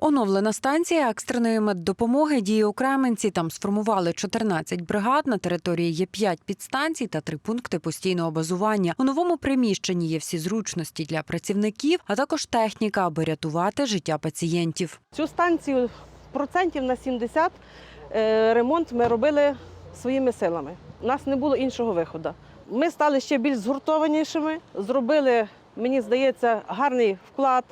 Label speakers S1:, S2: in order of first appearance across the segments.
S1: Оновлена станція екстреної меддопомоги діє у Кременці. Там сформували 14 бригад. На території є 5 підстанцій та 3 пункти постійного базування. У новому приміщенні є всі зручності для працівників, а також техніка, аби рятувати життя пацієнтів.
S2: Цю станцію процентів на 70 е, ремонт ми робили своїми силами. У нас не було іншого виходу. Ми стали ще більш згуртованішими, зробили, мені здається, гарний вклад.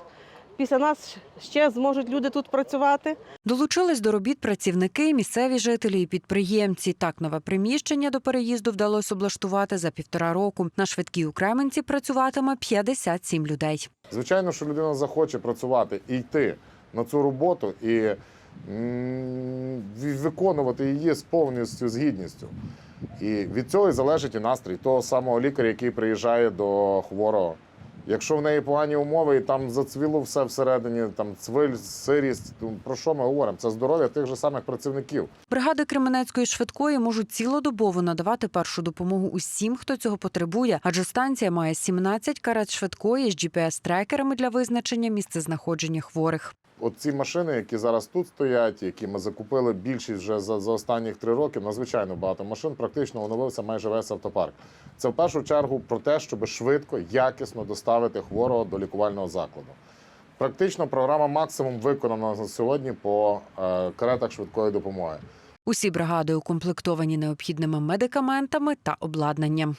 S2: Після нас ще зможуть люди тут працювати.
S1: Долучились до робіт працівники, місцеві жителі і підприємці. Так нове приміщення до переїзду вдалося облаштувати за півтора року. На швидкій у Кременці працюватиме 57 людей.
S3: Звичайно, що людина захоче працювати і йти на цю роботу і виконувати її з повністю з гідністю. І від цього і залежить і настрій того самого лікаря, який приїжджає до хворого. Якщо в неї погані умови і там зацвіло все всередині, там цвиль, сирість, то про що ми говоримо? Це здоров'я тих же самих працівників.
S1: Бригади Кременецької швидкої можуть цілодобово надавати першу допомогу усім, хто цього потребує, адже станція має 17 карет швидкої з GPS-трекерами для визначення місцезнаходження хворих.
S3: От ці машини, які зараз тут стоять, які ми закупили більшість вже за, за останніх три роки, надзвичайно багато машин, практично оновився майже весь автопарк. Це в першу чергу про те, щоб швидко, якісно доставити хворого до лікувального закладу. Практично програма максимум виконана на сьогодні по е, каретах швидкої допомоги.
S1: Усі бригади укомплектовані необхідними медикаментами та обладнанням.